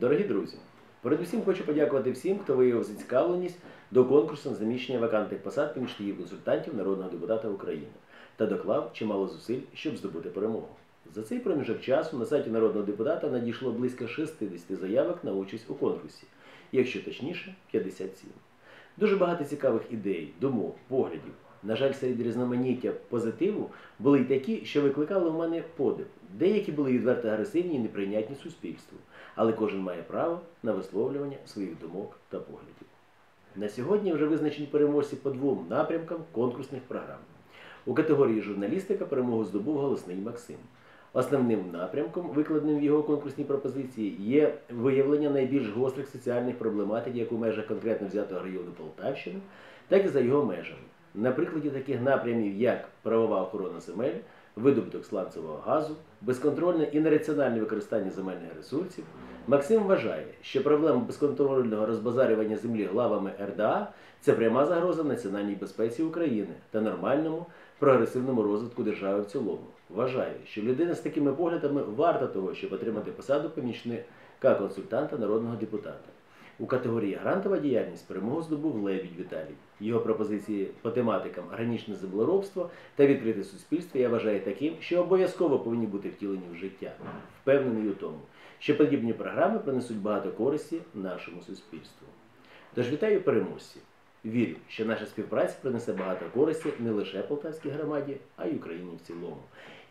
Дорогі друзі, передусім хочу подякувати всім, хто виявив зацікавленість до конкурсу на заміщення вакантних посад помічників консультантів народного депутата України та доклав чимало зусиль, щоб здобути перемогу. За цей проміжок часу на сайті народного депутата надійшло близько 60 заявок на участь у конкурсі, якщо точніше, 57. Дуже багато цікавих ідей, думок, поглядів. На жаль, серед різноманіття позитиву були й такі, що викликали в мене подив. Деякі були відверто агресивні і неприйнятні суспільству, але кожен має право на висловлювання своїх думок та поглядів. На сьогодні вже визначені переможці по двом напрямкам конкурсних програм. У категорії журналістика перемогу здобув голосний Максим. Основним напрямком, викладеним в його конкурсній пропозиції, є виявлення найбільш гострих соціальних проблематик як у межах конкретно взятого району Полтавщини, так і за його межами. На прикладі таких напрямів, як правова охорона земель, видобуток сланцевого газу, безконтрольне і нераціональне використання земельних ресурсів, Максим вважає, що проблема безконтрольного розбазарювання землі главами РДА це пряма загроза національній безпеці України та нормальному прогресивному розвитку держави в цілому. Вважає, що людина з такими поглядами варта того, щоб отримати посаду помічника консультанта народного депутата. У категорії грантова діяльність перемогу здобув Лебідь Віталій. Його пропозиції по тематикам гранічне землеробство та відкрите суспільство я вважаю таким, що обов'язково повинні бути втілені в життя. Впевнений у тому, що подібні програми принесуть багато користі нашому суспільству. Тож вітаю переможців. Вірю, що наша співпраця принесе багато користі не лише Полтавській громаді, а й Україні в цілому.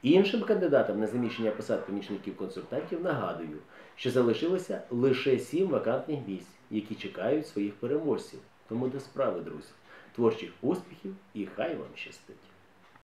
Іншим кандидатам на заміщення посад помічників-консультантів нагадую, що залишилося лише сім вакантних місць, які чекають своїх переможців. Тому до справи, друзі, творчих успіхів і хай вам щастить!